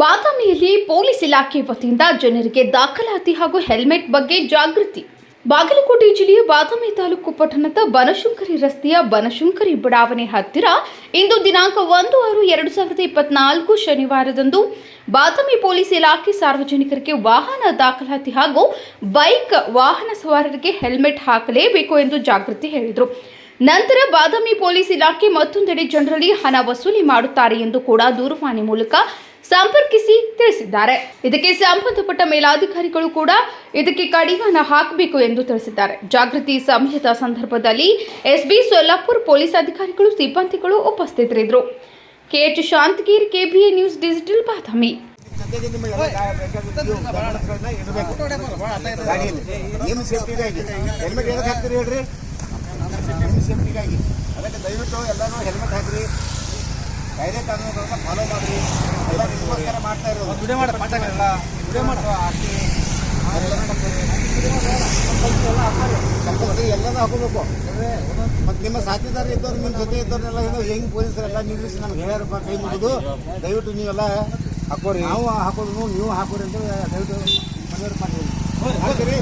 ಬಾದಾಮಿಯಲ್ಲಿ ಪೊಲೀಸ್ ಇಲಾಖೆ ವತಿಯಿಂದ ಜನರಿಗೆ ದಾಖಲಾತಿ ಹಾಗೂ ಹೆಲ್ಮೆಟ್ ಬಗ್ಗೆ ಜಾಗೃತಿ. ಬಾಗಲಕೋಟೆ ಜಿಲ್ಲೆಯ ಬಾದಾಮಿ ತಾಲೂಕು ಪಟ್ಟಣದ ಬನಶಂಕರಿ ರಸ್ತೆಯ ಬನಶಂಕರಿ ಬಡಾವಣೆ ಹತ್ತಿರ ಇಂದು ದಿನಾಂಕ ಒಂದು ಆರು ಎರಡು ಸಾವಿರದ ಇಪ್ಪತ್ನಾಲ್ಕು ಶನಿವಾರದಂದು ಬಾದಾಮಿ ಪೊಲೀಸ್ ಇಲಾಖೆ ಸಾರ್ವಜನಿಕರಿಗೆ ವಾಹನ ದಾಖಲಾತಿ ಹಾಗೂ ಬೈಕ್ ವಾಹನ ಸವಾರರಿಗೆ ಹೆಲ್ಮೆಟ್ ಹಾಕಲೇಬೇಕು ಎಂದು ಜಾಗೃತಿ ಹೇಳಿದರು. ನಂತರ ಬಾದಾಮಿ ಪೊಲೀಸ್ ಇಲಾಖೆ ಮತ್ತೊಂದೆಡೆ ಜನರಲ್ಲಿ ಹಣ ವಸೂಲಿ ಮಾಡುತ್ತಾರೆ ಎಂದು ಕೂಡ ದೂರವಾಣಿ ಮೂಲಕ ಸಂಪರ್ಕಿಸಿ ತಿಳಿಸಿದ್ದಾರೆ. ಇದಕ್ಕೆ ಸಂಬಂಧಪಟ್ಟ ಮೇಲಾಧಿಕಾರಿಗಳು ಕೂಡ ಇದಕ್ಕೆ ಕಡಿವಾಣ ಹಾಕಬೇಕು ಎಂದು ತಿಳಿಸಿದ್ದಾರೆ. ಜಾಗೃತಿ ಸಮಯದ ಸಂದರ್ಭದಲ್ಲಿ ಎಸ್ಬಿ ಸೊಲ್ಲಾಪುರ್ ಪೊಲೀಸ್ ಅಧಿಕಾರಿಗಳು, ಸಿಬ್ಬಂದಿಗಳು ಉಪಸ್ಥಿತರಿದ್ದರು. KH Shantagiri, KBA news digital Badami. ಅದಕ್ಕೆ ದಯವಿಟ್ಟು ಎಲ್ಲರೂ ಹೆಲ್ಮೆಟ್ ಹಾಕ್ರಿ ಕಾಯ್ದೆ ಕಾನೂನುಗಳನ್ನ ಫಾಲೋ ಮಾಡಿರಿ ಮಾಡ್ತಾ ಇರೋದು. ವಿಡಿಯೋ ಮಾಡಿ ಮಾತಾಡಲ್ಲ ವಿಡಿಯೋ ಮಾಡಿ ಹಾಕಿ ಕಂಪಲ್ಸರಿ ಎಲ್ಲನೂ ಮತ್ತು ನಿಮ್ಮ ಸಾಥಿದಾರ ಇದ್ದವ್ರು ನಿಮ್ಮ ಜೊತೆ ಇದ್ದವ್ರನ್ನೆಲ್ಲ ಹೆಂಗ್ ಹೆಂಗೆ ಪೊಲೀಸರೆಲ್ಲ ನಿಲ್ಲಿಸಿ ನಮ್ಗೆ ಹೇಳ್ಯಾರಪ್ಪ ಕೈ ಮುಗಿದು. ದಯವಿಟ್ಟು ನೀವೆಲ್ಲ ಹಾಕೋರಿ ನಾವು ಹಾಕೋದು, ನೀವು ಹಾಕೋರಿ ಅಂತ ದಯವಿಟ್ಟು ಮನವಿ ಮಾಡ್ತೀವಿ